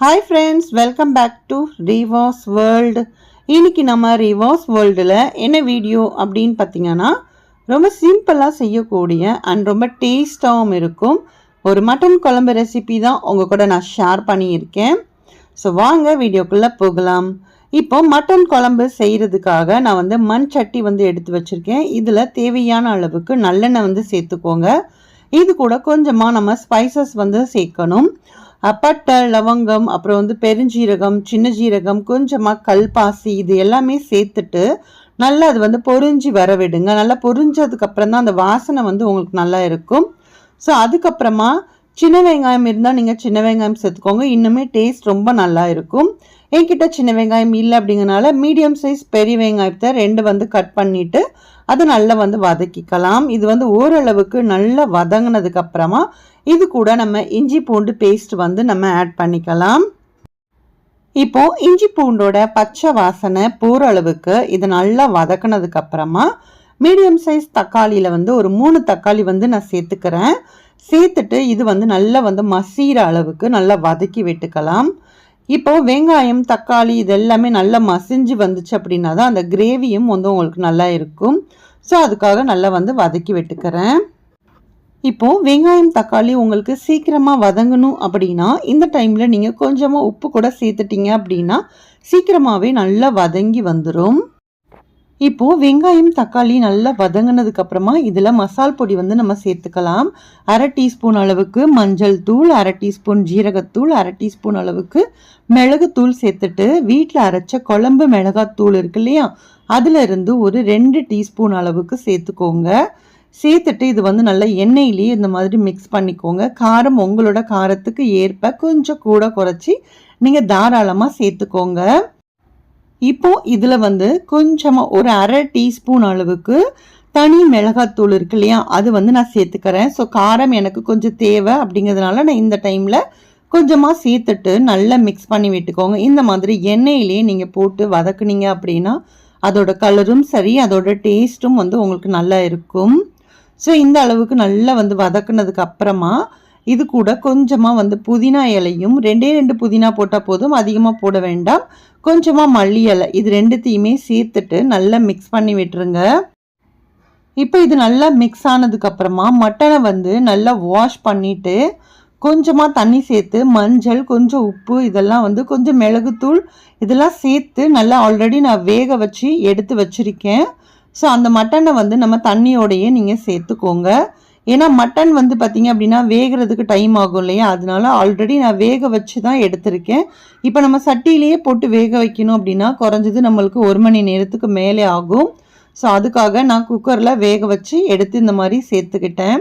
Hi friends welcome back to Riva's world இன்றைக்கி நம்ம ரிவாஸ் வேர்ல்டில் என்ன வீடியோ அப்படின்னு பார்த்தீங்கன்னா ரொம்ப சிம்பிளாக செய்யக்கூடிய அண்ட் ரொம்ப டேஸ்ட்டாகவும் இருக்கும். ஒரு மட்டன் குழம்பு ரெசிபி தான் உங்கள் கூட நான் ஷேர் பண்ணியிருக்கேன். ஸோ வாங்க வீடியோக்குள்ளே போகலாம். இப்போ மட்டன் குழம்பு செய்கிறதுக்காக நான் வந்து மண் சட்டி வந்து எடுத்து வச்சுருக்கேன். இதில் தேவையான அளவுக்கு நல்லெண்ணெய் வந்து சேர்த்துக்கோங்க. இது கூட கொஞ்சமாக நம்ம ஸ்பைசஸ் வந்து சேர்க்கணும். அப்பட்டை லவங்கம் அப்புறம் வந்து பெருஞ்சீரகம் சின்ன ஜீரகம் கொஞ்சமாக கல்பாசி இது எல்லாமே சேர்த்துட்டு நல்லா அது வந்து பொரிஞ்சு வர விடுங்க நல்லா பொரிஞ்சதுக்கு அப்புறம் தான் அந்த வாசனை வந்து உங்களுக்கு நல்லா இருக்கும். ஸோ அதுக்கப்புறமா சின்ன வெங்காயம் இருந்தால் நீங்கள் சின்ன வெங்காயம் சேர்த்துக்கோங்க. இன்னுமே டேஸ்ட் ரொம்ப நல்லா இருக்கும். என்கிட்ட சின்ன வெங்காயம் இல்லை அப்படிங்கறனால மீடியம் சைஸ் பெரிய வெங்காயத்தை ரெண்டு வந்து கட் பண்ணிவிட்டு அதை நல்லா வந்து வதக்கிக்கலாம். இது வந்து ஓரளவுக்கு நல்லா வதங்கினதுக்கு அப்புறமா இது கூட நம்ம இஞ்சி பூண்டு பேஸ்ட் வந்து நம்ம ஆட் பண்ணிக்கலாம். இப்போ இஞ்சி பூண்டோட பச்சை வாசனை போகிற அளவுக்கு இது நல்லா வதக்கினதுக்கு அப்புறமா மீடியம் சைஸ் தக்காளியில் வந்து ஒரு மூணு தக்காளி வந்து நான் சேர்த்துக்கிறேன். சேர்த்துட்டு இது வந்து நல்லா வந்து மசிகிற அளவுக்கு நல்லா வதக்கி விட்டுக்கலாம். இப்போ வெங்காயம் தக்காளி இது எல்லாமே நல்லா மசிஞ்சு வந்துச்சு அப்படின்னா தான் அந்த கிரேவியும் வந்து உங்களுக்கு நல்லா இருக்கும். ஸோ அதுக்காக நல்லா வந்து வதக்கி விட்டுக்கிறேன். இப்போ வெங்காயம் தக்காளி உங்களுக்கு சீக்கிரமாக வதங்கணும் அப்படின்னா இந்த டைமில் நீங்கள் கொஞ்சமாக உப்பு கூட சேர்த்துட்டீங்க அப்படின்னா சீக்கிரமாகவே நல்லா வதங்கி வந்துடும் இப்போ வெங்காயம் தக்காளி நல்லா வதங்கினதுக்கு அப்புறமா இதில் மசால் பொடி வந்து நம்ம சேர்த்துக்கலாம். அரை டீஸ்பூன் அளவுக்கு மஞ்சள் தூள் அரை டீஸ்பூன் ஜீரகத்தூள் அரை டீஸ்பூன் அளவுக்கு மிளகுத்தூள் சேர்த்துட்டு வீட்டில் அரைச்ச குழம்பு மிளகாத்தூள் இருக்கு இல்லையா? அதுல இருந்து ஒரு ரெண்டு டீஸ்பூன் அளவுக்கு சேர்த்துக்கோங்க. சேர்த்துட்டு இது வந்து நல்லா எண்ணெயிலேயே இந்த மாதிரி மிக்ஸ் பண்ணிக்கோங்க. காரம் உங்களோட காரத்துக்கு ஏற்ப கொஞ்சம் கூட குறைச்சி நீங்கள் தாராளமாக சேர்த்துக்கோங்க. இப்போ இதில் வந்து கொஞ்சமாக ஒரு அரை டீஸ்பூன் அளவுக்கு தனி மிளகாத்தூள் இருக்கு இல்லையா? அது வந்து நான் சேர்த்துக்கிறேன். ஸோ காரம் எனக்கு கொஞ்சம் தேவை அப்படிங்கிறதுனால நான் இந்த டைமில் கொஞ்சமாக சேர்த்துட்டு நல்லா மிக்ஸ் பண்ணி விட்டுக்கோங்க. இந்த மாதிரி எண்ணெயிலே நீங்கள் போட்டு வதக்குனீங்க அப்படின்னா அதோட கலரும் சரி அதோட டேஸ்ட்டும் வந்து உங்களுக்கு நல்லா இருக்கும். ஸோ இந்த அளவுக்கு நல்லா வந்து வதக்குனதுக்கு அப்புறமா இது கூட கொஞ்சமாக வந்து புதினா இலையும் ரெண்டே ரெண்டு புதினா போட்டால் போதும் அதிகமாக போட வேண்டாம். கொஞ்சமாக மல்லி இலை இது ரெண்டுத்தையுமே சேர்த்துட்டு நல்லா மிக்ஸ் பண்ணி விட்டுருங்க. இப்போ இது நல்லா மிக்ஸ் ஆனதுக்கப்புறமா மட்டனை வந்து நல்லா வாஷ் பண்ணிவிட்டு கொஞ்சமாக தண்ணி சேர்த்து மஞ்சள் கொஞ்சம் உப்பு இதெல்லாம் வந்து கொஞ்சம் மிளகுத்தூள் இதெல்லாம் சேர்த்து நல்லா ஆல்ரெடி நான் வேக வச்சு எடுத்து வச்சுருக்கேன். ஸோ அந்த மட்டனை வந்து நம்ம தண்ணியோடையே நீங்கள் சேர்த்துக்கோங்க. ஏன்னா மட்டன் வந்து பார்த்தீங்க அப்படின்னா வேகிறதுக்கு டைம் ஆகும் இல்லையா? அதனால ஆல்ரெடி நான் வேக வச்சு தான் எடுத்திருக்கேன். இப்போ நம்ம சட்டியிலேயே போட்டு வேக வைக்கணும் அப்படின்னா குறைஞ்சது நம்மளுக்கு ஒரு மணி நேரத்துக்கு மேலே ஆகும். ஸோ அதுக்காக நான் குக்கரில் வேக வச்சு எடுத்து இந்த மாதிரி சேர்த்துக்கிட்டேன்.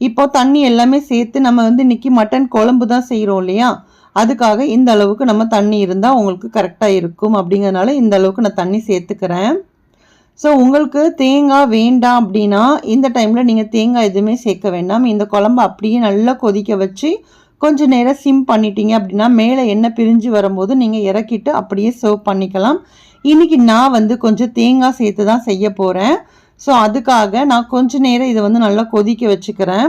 இப்போ தண்ணி எல்லாமே சேர்த்து நம்ம வந்து இன்னைக்கு மட்டன் குழம்பு தான் செய்கிறோம் இல்லையா? அதுக்காக இந்த அளவுக்கு நம்ம தண்ணி இருந்தால் உங்களுக்கு கரெக்டாக இருக்கும் அப்படிங்கிறதுனால இந்த அளவுக்கு நான் தண்ணி சேர்த்துக்கிறேன். ஸோ உங்களுக்கு தேங்காய் வேண்டாம் அப்படின்னா இந்த டைமில் நீங்கள் தேங்காய் எதுவுமே சேர்க்க வேண்டாம். இந்த குழம்பு அப்படியே நல்லா கொதிக்க வச்சு கொஞ்சம் நேரம் சிம் பண்ணிட்டீங்க அப்படின்னா மேலே எண்ணெய் பிரிஞ்சு வரும்போது நீங்கள் இறக்கிட்டு அப்படியே சர்வ் பண்ணிக்கலாம். இன்றைக்கி நான் வந்து கொஞ்சம் தேங்காய் சேர்த்து தான் செய்ய போகிறேன் ஸோ அதுக்காக நான் கொஞ்சம் நேரம் இதை வந்து நல்லா கொதிக்க வச்சுக்கிறேன்.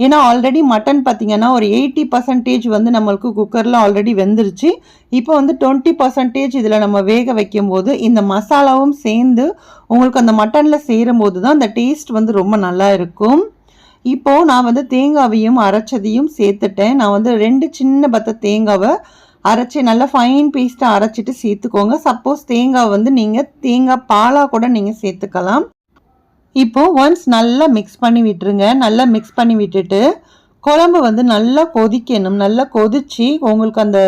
ஏன்னா ஆல்ரெடி மட்டன் பார்த்தீங்கன்னா ஒரு எயிட்டி பர்சன்டேஜ் வந்து நம்மளுக்கு குக்கரில் ஆல்ரெடி வெந்துருச்சு. இப்போ வந்து டுவெண்ட்டி பர்சன்டேஜ் இதில் நம்ம வேக வைக்கும்போது இந்த மசாலாவும் சேர்ந்து உங்களுக்கு அந்த மட்டனில் சேரும் தான் அந்த டேஸ்ட் வந்து ரொம்ப நல்லா இருக்கும். இப்போது நான் வந்து தேங்காவையும் அரைச்சதையும் சேர்த்துட்டேன். நான் வந்து ரெண்டு சின்ன பத்த தேங்காவை அரைச்சி நல்லா ஃபைன் பேஸ்ட்டாக அரைச்சிட்டு சேர்த்துக்கோங்க. சப்போஸ் தேங்காய் வந்து நீங்கள் தேங்காய் பாலாக கூட நீங்கள் சேர்த்துக்கலாம். இப்போ ஒன்ஸ் நல்லா மிக்ஸ் பண்ணி விட்டுருங்க. நல்லா மிக்ஸ் பண்ணி விட்டுட்டு குழம்பு வந்து நல்லா கொதிக்கணும். நல்லா கொதிச்சு உங்களுக்கு அந்த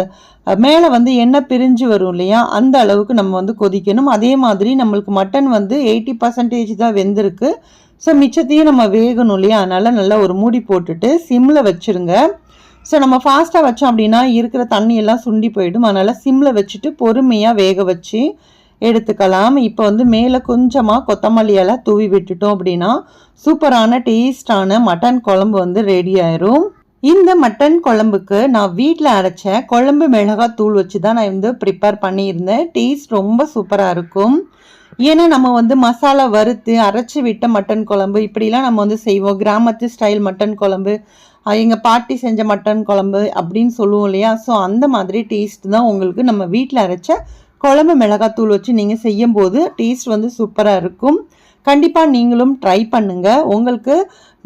மேலே வந்து எண்ணெய் பிரிஞ்சு வரும் இல்லையா? அந்த அளவுக்கு நம்ம வந்து கொதிக்கணும். அதே மாதிரி நம்மளுக்கு மட்டன் வந்து எயிட்டி பர்சன்டேஜ் தான் வெந்திருக்கு. ஸோ மிச்சத்தையும் நம்ம வேகணும் இல்லையா? அதனால் நல்லா ஒரு மூடி போட்டுட்டு சிம்மில் வச்சுருங்க. ஸோ நம்ம ஃபாஸ்ட்டாக வச்சோம் அப்படின்னா இருக்கிற தண்ணியெல்லாம் சுண்டி போயிடும். அதனால் சிம்மில் வச்சுட்டு பொறுமையாக வேக வச்சு எடுத்துக்கலாம். இப்போ வந்து மேலே கொஞ்சமாக கொத்தமல்லியெல்லாம் தூவி விட்டுட்டோம் அப்படின்னா சூப்பரான டேஸ்டான மட்டன் குழம்பு வந்து ரெடி ஆயிரும். இந்த மட்டன் குழம்புக்கு நான் வீட்டில் அரைச்ச குழம்பு மிளகாய் தூள் வச்சு தான் நான் வந்து ப்ரிப்பேர் பண்ணியிருந்தேன். டேஸ்ட் ரொம்ப சூப்பராக இருக்கும். ஏன்னா நம்ம வந்து மசாலா வறுத்து அரைச்சி விட்ட மட்டன் குழம்பு இப்படிலாம் நம்ம வந்து செய்வோம். கிராமத்து ஸ்டைல் மட்டன் குழம்பு எங்கள் பாட்டி செஞ்ச மட்டன் குழம்பு அப்படின்னு சொல்லுவோம் இல்லையா? ஸோ அந்த மாதிரி டேஸ்ட் தான் உங்களுக்கு நம்ம வீட்டில் அரைச்ச குழம்பு மிளகாத்தூள் வச்சு நீங்கள் செய்யும்போது டேஸ்ட் வந்து சூப்பராக இருக்கும். கண்டிப்பாக நீங்களும் ட்ரை பண்ணுங்கள் உங்களுக்கு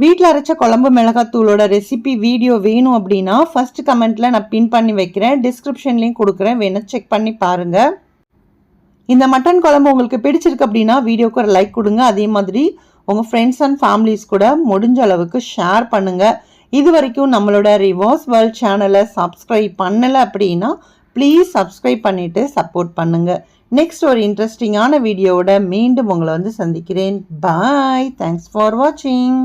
வீட்டில் அரைச்ச குழம்பு மிளகாத்தூளோட ரெசிபி வீடியோ வேணும் அப்படின்னா ஃபஸ்ட்டு கமெண்ட்டில் நான் பின் பண்ணி வைக்கிறேன். டிஸ்கிரிப்ஷன்லேயும் கொடுக்குறேன். வேணால் செக் பண்ணி பாருங்கள் இந்த மட்டன் குழம்பு உங்களுக்கு பிடிச்சிருக்கு அப்படின்னா வீடியோக்கு ஒரு லைக் கொடுங்க. அதே மாதிரி உங்கள் ஃப்ரெண்ட்ஸ் அண்ட் ஃபேமிலிஸ் கூட முடிஞ்ச அளவுக்கு ஷேர் பண்ணுங்கள் இது வரைக்கும் நம்மளோட ரிவார்ஸ் வேர்ல்ட் சேனலை சப்ஸ்கிரைப் பண்ணலை அப்படின்னா ப்ளீஸ் சப்ஸ்கிரைப் பண்ணிவிட்டு சப்போர்ட் பண்ணுங்கள் நெக்ஸ்ட் ஒரு இன்ட்ரெஸ்டிங்கான வீடியோவோட மீண்டும் உங்களை வந்து சந்திக்கிறேன். பாய் தேங்க்ஸ் ஃபார் வாட்சிங்